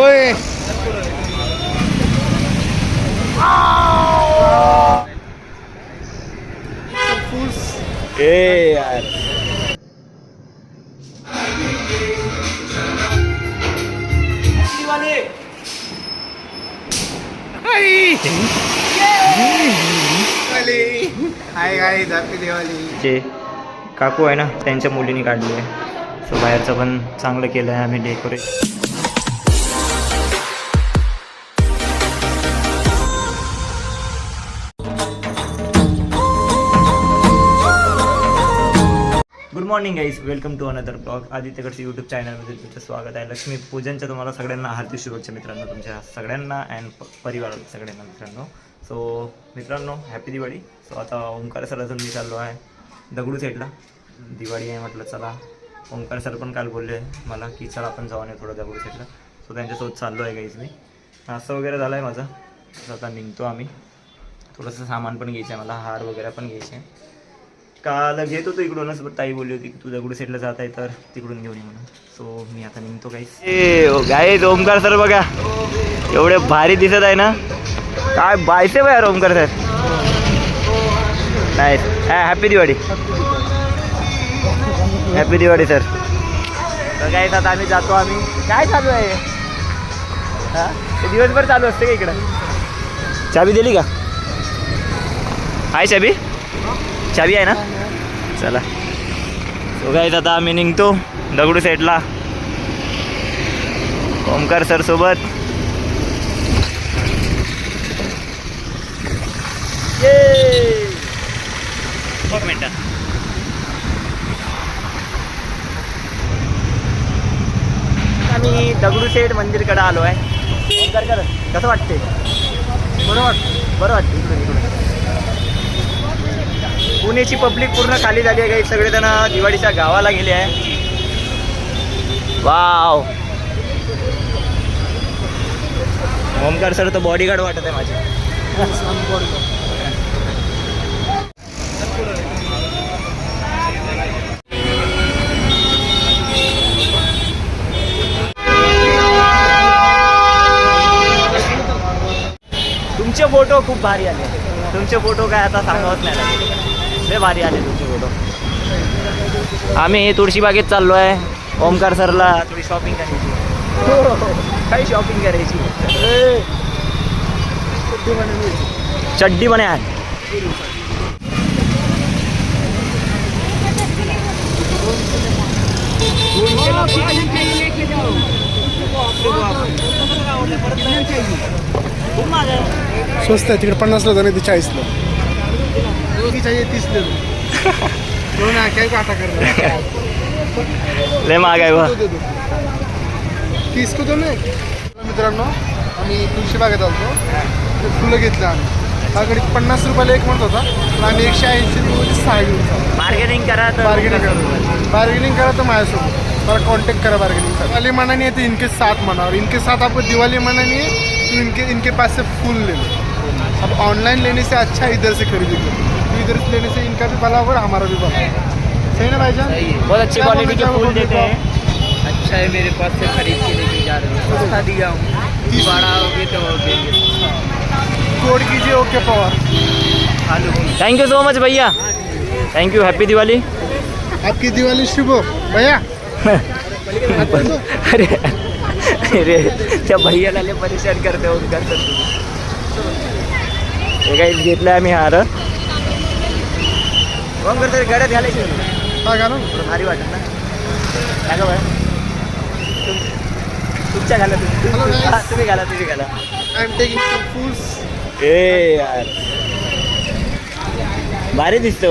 होय. ए यार. जे काकू आहे ना त्यांच्या मुलीने काढली आहे. सो बाहेरचं पण चांगलं केलं आहे आम्ही decorate morning guys welcome to another blog आदित्यकडचे YouTube चॅनलमध्ये तुमचं स्वागत आहे. लक्ष्मी पूजनच्या तुम्हाला सगळ्यांना हार्दिक शुभेच्छा मित्रांनो तुमच्या सगळ्यांना अँड परिवार सगळ्यांना मित्रांनो. सो मित्रांनो हॅपी दिवाळी. सो आता ओंकार सर अजून मी चाललो आहे. दगडू साईडला दिवाळी आहे म्हटलं चला. ओंकार सर पण काल बोलले मला की चला आपण जाऊन येऊ थोडं दगडू साईडला सो त्यांच्यासोबत चाललो आहे गाईज मी. नाश्ता वगैरे झाला आहे माझा आता निघतो आम्ही. थोडंसं सामान पण घ्यायचं आहे मला हार वगैरे पण घ्यायचे आहे काल घेत होतो इकडूनच ताई बोलली होती की तू दगडू सेटला जात आहे तर तिकडून घेऊन म्हणून. सो मी आता निघतो काहीच गाय ओमकार सर बघा. एवढे भारी दिसत आहे ना? काय बायसे बाहेर ओमकार सर नाही happy Diwali happy Diwali sir काय आता आम्ही जातो आम्ही. काय चालू आहे? हा? ते दिवसभर चालू असते का इकडं? चाबी दिली का? आहे चाबी. चाबी आहे ना? चला. सो गाईज आता आम्ही निघतो दगडू साईडला ओमकार सर सोबत. एक मिनटं. आम्ही दगडू शेठ मंदिरकडे आलो आहे ओमकार कर कसं वाटते बरं वाटतं बरं वाटतं इकडून इकडून. पुण्याची पब्लिक पूर्ण खाली झाली आहे. काही सगळेजण दिवाळीच्या गावाला गेले आहे. वाव. ओमकार सर तर बॉडीगार्ड वाटत आहे माझे तुमचे फोटो खूप भारी आले. तुमचे फोटो काय आता सांगावत नाही. लय भारी आले तुमचे फोटो आम्ही तुळशीबागेत चाललो आहे ओमकार सरला थोडी शॉपिंग करायची. काही शॉपिंग करायची? चड्डी महाग आहे. स्वस्त आहे तिकडे पन्नासला जाणे ते चाळीसला. चाहिए तीस ले लो दोन काय काटा कर लय महाग आहे बा. दे दो. तीस को दोन मित्रांनो आम्ही तुळशी बागेत आलतो. ते फुलं घेतलं आम्ही. त्याकडे पन्नास रुपयाला एक म्हणत होता पण आम्ही एकशे ऐंशी रुपये सहा घेऊन बार्गेनिंग करा तर बार्गेनिंग करा. बार्गेनिंग करा तो माझ्यासोबत. मला कॉन्टैक्ट करा बार्गेनिंग करा दिवाली मनानी है तो इनके साथ मना और इनके साथ आपको दिवाली मनानी इनके इनके पास से फूल ले लो अब ऑनलाइन लेने से अच्छा इधर से खरीदी करो तो इधर से लेने से इनका भी भला होगा हमारा भी भला होगा। सही ना भाईजान बहुत अच्छी क्वालिटी के फूल देते हैं। अच्छा है मेरे पास से खरीद के लेके जा रहे हो। सस्ता दिया हूँ। तीस बड़ा होगे तो और देंगे कोड कीजिए okay Pawar thank you so much भैया। थैंक यू हैप्पी दिवाली आपकी दिवाली शुभ हो। भैया। अरे अरे त्या भैयाला लय परेशान करते ओंकार सर हे काही घेतलं आम्ही हार. ओंकार सर गड्यात घालायची. हा भारी वाटत ना. काय गं बाय तुमच्या घाला तुम्ही. हा, घाला तुम्ही घाला. I am taking some fools ए यार. भारी दिसतं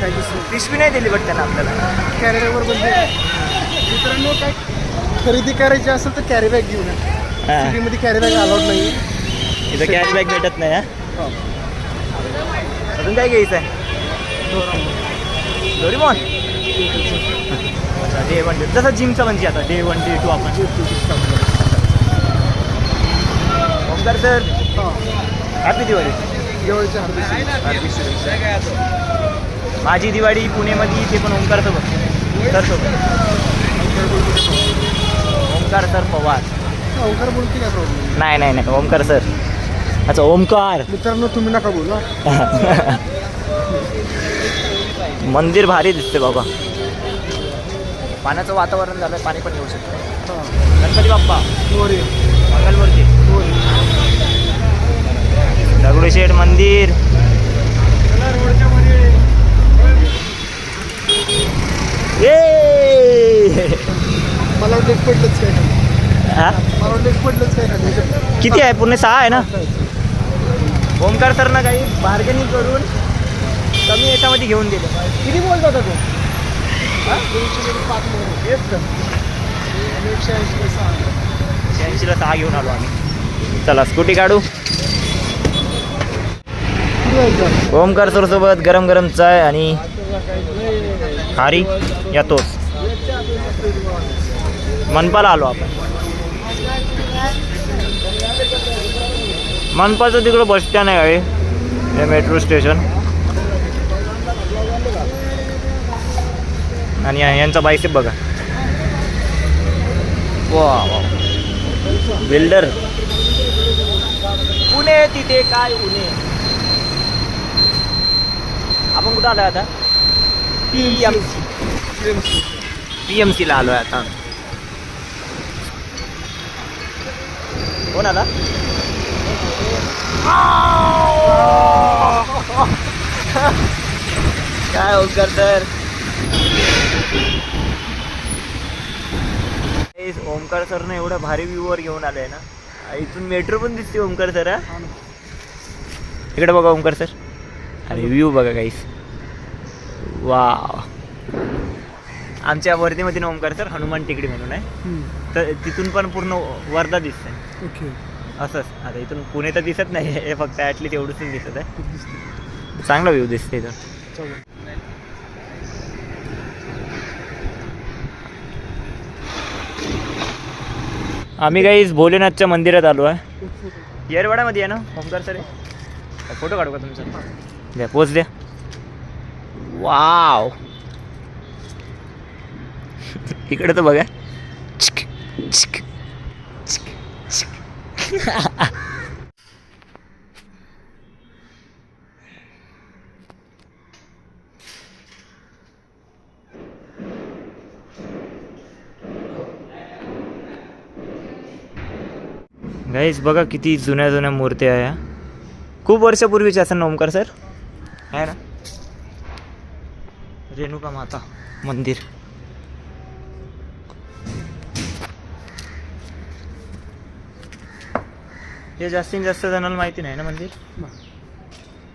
थँक्यू सो पिशवी नाही दिली बट त्यांना आपल्याला. कॅरीबॅगवर बंदी मित्रांनो काय खरेदी करायची असेल तर कॅरी बॅग घेऊन या. हा. सिटीमध्ये कॅरी बॅग अलाउड नाही इथं कॅरी बॅग भेटत नाही हा. अजून काय घ्यायचं आहे? डोरीमॉन. अच्छा डे वन डे जसं जिमचं म्हणजे आता डे वन डे टू आपण. ओमकार सर. हॅपी दिवाळी दिवाळीच्या हार्दिक हार्दिक शुभेच्छा माझी दिवाळी पुणेमध्ये ते पण ओंकार सोबत सर सोबत. ओंकार सर पवार. ओंकार बोलते काय प्रॉब्लेम नाही नाही नाही. ओमकार सर. अच्छा ओमकार मित्रांनो तुम्ही नका बोलू. मंदिर भारी दिसते बाबा पाण्याचं वातावरण झालं पाणी पण येऊ शकतं. गणपती बाप्पा मोरे. मंगलमूर्ती मोरे. दगडूशेठ मंदिर मला पडलंच काय. हा? पडलंच काय. किती आहे पूर्ण सहा आहे ना ओमकार सर ना काही बार्गेनिंग करून कमी याच्यामध्ये घेऊन दिले. किती बोलत होता तू? हा? सहा. शहाऐंशीला सहा घेऊन आलो आम्ही. चला स्कूटी काढू. ओमकार सर सोबत गरम गरम चाय आणि खारी या तोच. मनपाला आलो आपण. मनपाचं तिकडं बस स्टँड आहे हे मेट्रो स्टेशन आणि यांचा बायसेप बघा. वा वा बिल्डर पुणे तिथे काय पुणे आपण कुठं आलोय आता? P M C P M सीला आलोय आता. कोण आला? काय ओंकार सर ओमकार सरनं एवढ्या भारी व्ह्यूवर घेऊन आलंय ना. इथून मेट्रो पण दिसते ओमकार सर हा? इकडे बघा ओमकार सर अरे व्ह्यू बघा काहीच वा आमच्या वर्धेमध्ये ओमकार सर हनुमान टेकडी म्हणून आहे. तर तिथून पण पूर्ण वर्धा दिसतंय. ओके असंच. आता इथून पुणे तर दिसत नाही हे फक्त ॲटलीस्ट एवढंच दिसत आहे. चांगला व्ह्यू दिसते इथं. चला. आम्ही काही भोलेनाथच्या मंदिरात आलो आहे. येरवाड्यामध्ये आहे ना ओमकार सर फोटो काढू का तुमचा? द्या पोच द्या. वाव. इकडे तर बघा. चिक, चिक, चिक, गाईस बघा किती जुन्या जुन्या मूर्त्या आहे ह्या. खूप वर्षापूर्वीच्या असं ओमकार सर. आहे ना? रेणुका माता मंदिर. हे जास्तीत जास्त जणांना माहिती नाही ना मंदिर.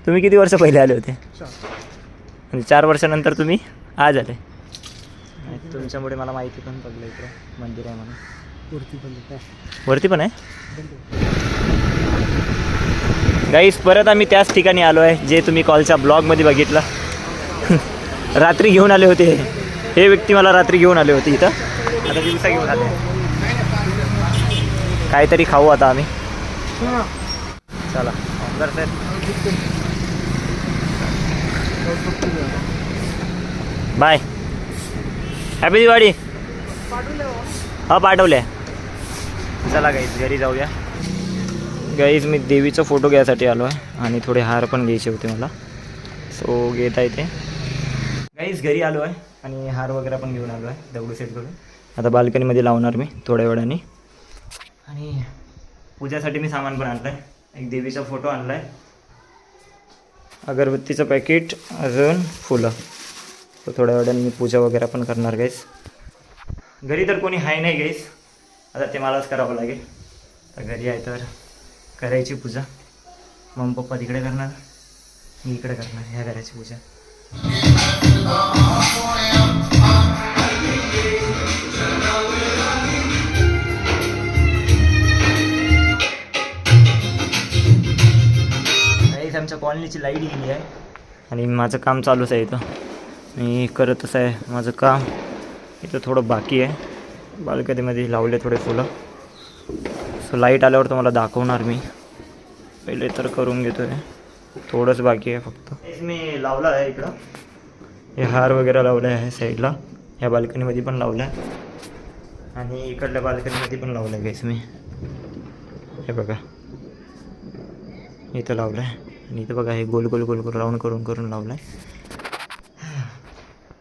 तुम्ही किती वर्ष पहिले आले होते? चार. म्हणजे चार वर्षानंतर तुम्ही आज आले? तुमच्यामुळे मला माहिती पण पडलं इकडं मंदिर आहे म्हणून. वरती पण आहे. वरती पण आहे? गाईस परत आम्ही त्याच ठिकाणी आलो आहे जे तुम्ही कॉलच्या ब्लॉगमध्ये बघितलं. रात्री घेऊन आले होते. हे व्यक्ती मला रात्री घेऊन आले होते इथं. आता दिवसा घेऊन आले. काहीतरी खाऊ आता आम्ही. चला आमदार साहेब. बाय. हॅपी दिवाळी हा पाठवले. चला गाईज घरी जाऊया. गाईज मी देवीचा फोटो घ्यायसाठी आलो आहे आणि थोडे हार पण घ्यायचे होते मला. सो घेता येते. गाईज घरी आलो आहे आणि हार वगैरे पण घेऊन आलो आहे दगडू सेठ करून आता बाल्कनीमध्ये लावणार मी थोड्या वेळाने. आणि पूजासाठी मी सामान पण आणलं आहे एक देवीचा फोटो आणला आहे अगरबत्तीचं पॅकेट अजून फुलं. तर थोड्या वेळाने मी पूजा वगैरे पण करणार गाईस घरी तर कोणी आहे नाही गाईस आता ते मलाच करावं लागेल. तर घरी आहे तर करायची पूजा. मम्मी पप्पा तिकडे करणार? मी इकडे करणार ह्या घराची पूजा. कॉलनीची लाइट गेली आहे. आणि माझं काम चालूच आहे इथं. मी करतच आहे माझं काम. इथं थोडं बाकी आहे. बाल्कनीमध्ये लावले थोडे फुलं. सो लाइट आल्यावर तुम्हाला दाखवणार मी. पहिले तर करून घेतो आहे थोडंच बाकी आहे फक्त. मी लावला आहे इकडं. हे हार वगैरे लावले आहे साईडला. ह्या बाल्कनीमध्ये पण लावलं आहे. आणि इकडल्या बाल्कनीमध्ये पण लावलं आहे मी. हे बघा. इथं लावलं आहे. आणि इथं बघा हे गोल गोल गोल गोल राऊंड करून करून लावलं आहे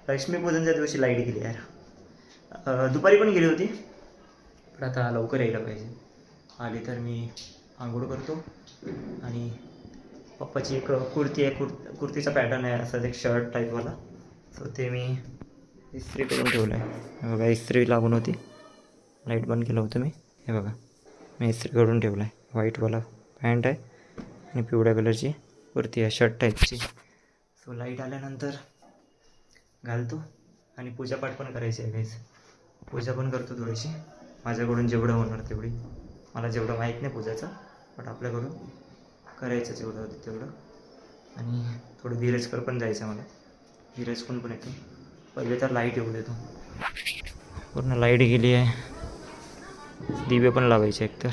लक्ष्मीपूजनच्या दिवशी लाइट गेली यार. दुपारी पण गेली होती पण आता लवकर यायला पाहिजे. आली तर मी आंघोळ करतो. आणि पप्पाची एक कुर्ती आहे कुर कुर्तीचा पॅटर्न आहे असाच एक शर्ट टाईपवाला सो ते मी इस्त्री करून ठेवलं आहे बघा इस्त्री लागून होती. लाइट बंद केलं होतं मी. हे बघा मी इस्त्री करून ठेवलं आहे व्हाईटवाला पॅन्ट आहे. आणि पिवळ्या कलरची कुर्ती आहे शर्ट टाईपची सो लाइट आल्यानंतर घालतो आणि पूजापाठ पण करायची आहे काहीच पूजा पण करतो थोडीशी. माझ्याकडून जेवढं होणार तेवढी. मला जेवढं माहीत नाही पूजाचं बट आपल्याकडून करायचं जेवढं होतं तेवढं. आणि थोडं धीरजकर पण जायचं मला. धीरजकडून पण येतो. पहिले तर लाइट येऊ देतो. पूर्ण लाइट गेली आहे. दिवे पण लावायचे एकतर.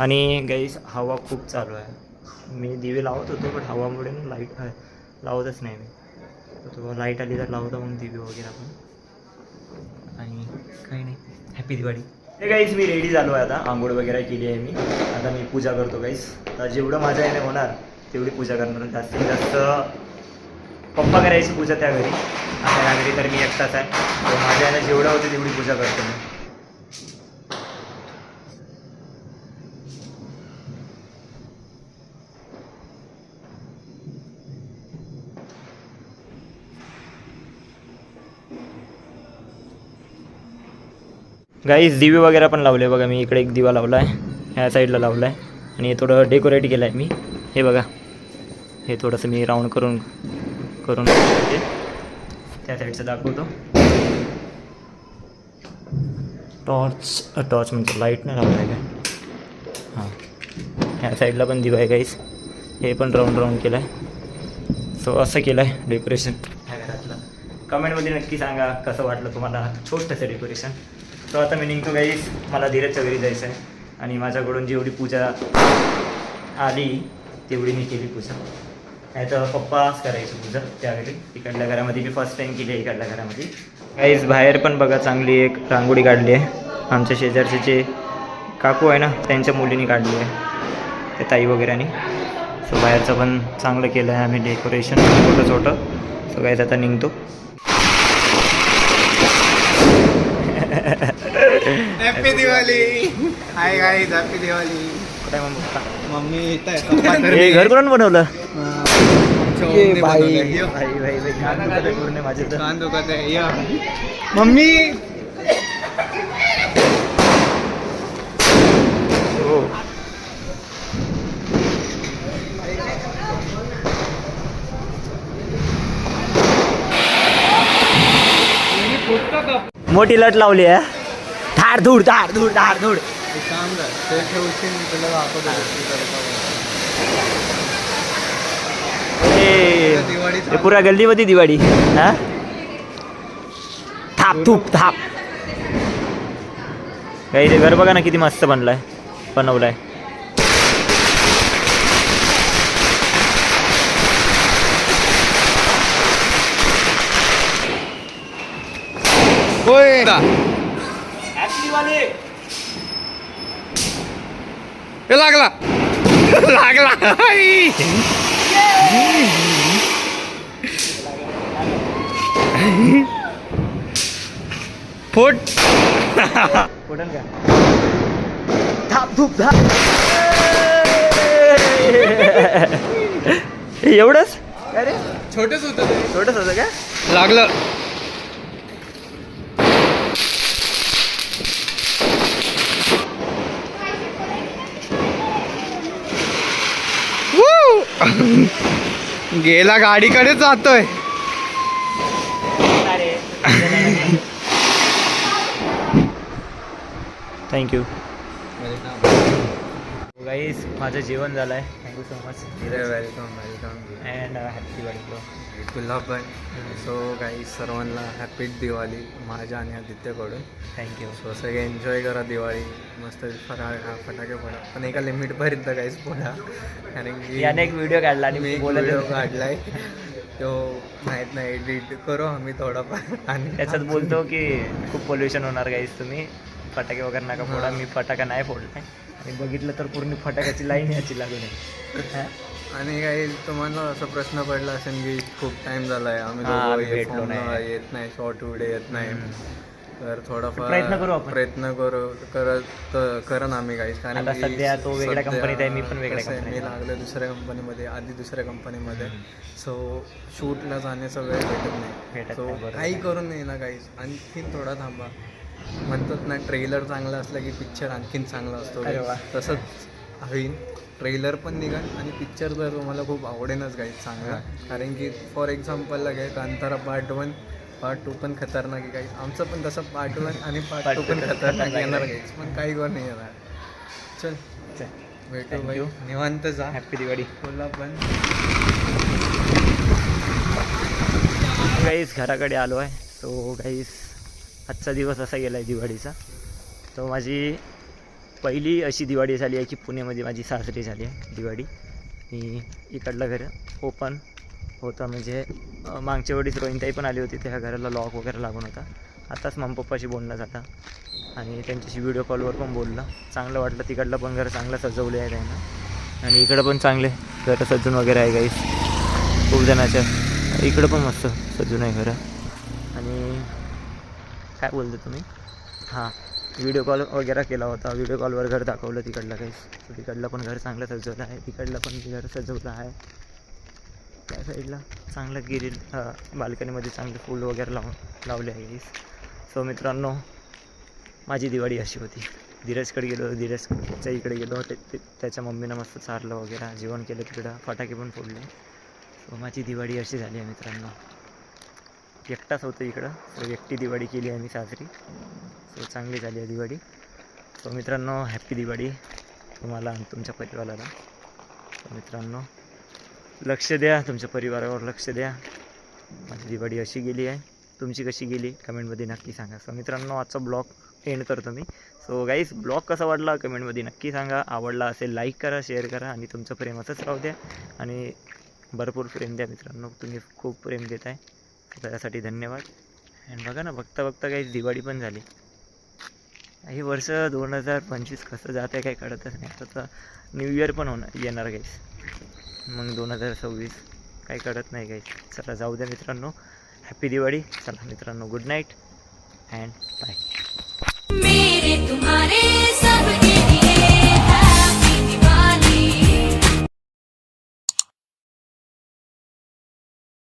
आणि गाईस हवा खूप चालू आहे. मी दिवे लावत होतो पण हवामुळे ना लाइट लावतच नाही मी. तो लाइट आली तर लावतो मग दिवे वगैरे आपण. आणि काही नाही. हॅपी दिवाळी हे गाईस मी रेडी झालो आहे आता. आंघोळ वगैरे केली आहे मी. आता मी पूजा करतो गाईस आता जेवढं माझ्या याने होणार तेवढी पूजा करणार. जास्तीत जास्त पप्पा करायची पूजा त्या घरी. आता या घरी तर मी एकटाच आहे. तर माझ्या याने जेवढं होते तेवढी पूजा करतो मी. गाईस दिवे वगैरे पण लावले बघा मी इकडे एक दिवा लावला आहे ह्या साईडला लावला आहे आणि हे थोडं डेकोरेट केलं आहे मी. हे बघा हे थोडंसं मी राऊंड करून करून ते त्या साईडचं दाखवतो. टॉर्च टॉर्च म्हणजे लाइट नाही लावला आहे काय? हां. ह्या साईडला पण दिवा आहे गाईस हे पण राऊंड राऊंड केलं आहे सो असं केलं आहे डेकोरेशन ह्या घरातलं. कमेंटमध्ये नक्की सांगा कसं वाटलं तुम्हाला छोटंसं डेकोरेशन सो आता मी निघतो गाईस मला धीरजच्या घरी जायचं आहे आणि माझ्याकडून जेवढी पूजा आली तेवढी मी केली पूजा. नाही तर पप्पाच करायची पूजा त्यावेळी. इकडल्या घरामध्ये मी फर्स्ट टाईम केली आहे इकडल्या घरामध्ये. गाईस बाहेर पण बघा चांगली एक रांगोळी काढली आहे. आमच्या शेजारचे जे काकू आहे ना त्यांच्या मुलीने काढली आहे. ते ताई वगैरेनी. सो बाहेरचं पण चांगलं केलं आहे आम्ही डेकोरेशन छोटं छोटं सो गाईज आता निघतो. Happy Diwali hi guys happy Diwali कुठे? मम्मी? हे घर कोण बनवलं? बाई. भाई भाई भाई कान दुखत आहे पूर्ण माझे तर कान दुखत आहे या मम्मी हो मोठी लट लावली आहे. धाड धूड धाड धूड धाड धूड. हे पुरा गल्लीमध्ये दिवाळी हा? थाप थूप थाप. काही ते घर बघा ना किती मस्त बनलाय बनवलाय. होय. हे लागला लागला. फुट कुठं का थाप थूप थाप हे एवढंच? काय रे छोटच होत ते. छोटंच होतं का? लागलं. गेला गाडीकडे जातोय. थँक्यू गाईस माझं जेवण झालं आहे thank you so much welcome welcome and happy Diwali bro तुला पण सो काही सर्वांना हॅपी दिवाळी माझ्या आणि आदित्यकडून. थँक्यू सो सगळे एन्जॉय करा दिवाळी. मस्त फराळ खा फटाके फोडा. पण एका लिमिटपर्यंत काहीच फोडा. कारण की याने एक व्हिडिओ काढला आणि मी व्हिडिओ होतो. काढलाय. तो माहीत नाही एडिट करू आम्ही थोडाफार. आणि त्याच्यात बोलतो की खूप पोल्युशन होणार गाईस तुम्ही फटाके वगैरे नका फोडा. मी फटाका नाही फोडलाय. मी बघितलं तर पूर्ण फटाक्याची लाईन याची लागून आहे. हा? आणि काही तुम्हाला असा प्रश्न पडला असेल की खूप टाइम झाला आहे आम्ही हा, दोघं हे भेटलो phone नाही. येत नाही शॉर्ट व्हिडिओ येत नाही. तर थोडाफार प्रयत्न करू आपण. प्रयत्न करू करत करण आम्ही काही कारण आता की सध्या तो वेगळ्या सध्या कंपनीत आहे, मी पण वेगळ्या कसं आहे, कंपनीत मी लागलो दुसऱ्या कंपनीमध्ये आधी दुसऱ्या कंपनीमध्ये सो शूटला जाण्याचा वेळ भेटत नाही. भेटत सो नाही, बरोबर काही करून नाही ना काहीच आणखीन थोडा थांबा. म्हणतात ना ट्रेलर चांगला असला की पिक्चर आणखीन चांगला असतो. तसंच होईल ट्रेलर पण निघाल आणि पिक्चर तर तुम्हाला खूप आवडेनच काही चांगला कारण की फॉर एक्झाम्पलला काय Kantara part one part two पण खतरनाक आहे काही आमचं पण तसं पार्ट वन आणि पार्ट टू पण खतरनाक येणार. काहीच पण काही वर नाही येणार. चल. चल. भेटू भाई. निवांत जा. हॅप्पी दिवाळी बोला पण. गाईस घराकडे आलो आहे. सो गाईस आजचा दिवस असा गेला आहे दिवाळीचा. तो माझी पहिली अशी दिवाळी झाली आहे की पुण्यामध्ये माझी सासरी झाली आहे दिवाळी. मी इकडलं घर ओपन होतं म्हणजे मागच्या वेळीस रोहिणताई पण आली होती त्या घराला लॉक वगैरे लागून होता. आताच मम्मी पप्पाशी बोलणं जाता आणि त्यांच्याशी व्हिडिओ कॉलवर पण बोललं. चांगलं वाटलं तिकडलं पण घर चांगलं सजवले आहे त्यांना. आणि इकडं पण चांगले घरं सजून वगैरे आहे गाईस खूप जणाच्या इकडं पण मस्त सजून आहे घरं. काय बोलतो तुम्ही? हां व्हिडिओ कॉल वगैरे केला होता. व्हिडिओ कॉलवर घर दाखवलं तिकडलं काही. तिकडलं पण घर चांगलं सजवलं आहे. तिकडलं पण घर सजवलं आहे. त्या साईडला चांगलं गिरील बाल्कनीमध्ये चांगले फूल वगैरे लावून लावले आहे सो मित्रांनो माझी दिवाळी अशी होती. धीरजकडे गेलो धीरजच्या इकडे गेलो. ते- त्याच्या मम्मीनं मस्त चारलं वगैरे जेवण केलं तिकडं फटाके पण फोडले. सो माझी दिवाळी अशी झाली आहे मित्रांनो. एकटाच होतो इकडं. सो एकटी दिवाळी केली आहे साजरी. सो चांगली झाली आहे दिवाळी. सो मित्रांनो हॅप्पी दिवाळी तुम्हाला आणि तुमच्या परिवाराला. सो मित्रांनो लक्ष द्या तुमच्या परिवारावर लक्ष द्या. माझी दिवाळी अशी गेली आहे. तुमची कशी गेली? कमेंटमध्ये नक्की सांगा. सो मित्रांनो आजचा ब्लॉग एंड करतो मी. सो गाईज ब्लॉग कसा वाटला? कमेंटमध्ये नक्की सांगा. आवडला असेल लाईक करा शेअर करा आणि तुमचं प्रेम असंच राहू द्या. आणि भरपूर प्रेम द्या मित्रांनो. तुम्ही खूप प्रेम देत आहे त्यासाठी धन्यवाद. आणि बघा ना बघता बघता काही दिवाळी पण झाली. हे वर्ष दोन हजार पंचवीस कसं जात आहे काही कळतच नाही. तसं न्यू इयर पण होणार येणार काहीच मग दोन हजार सव्वीस काही कळत नाही काही चला जाऊ द्या मित्रांनो. हॅपी दिवाळी. चला मित्रांनो गुड नाईट अँड बाय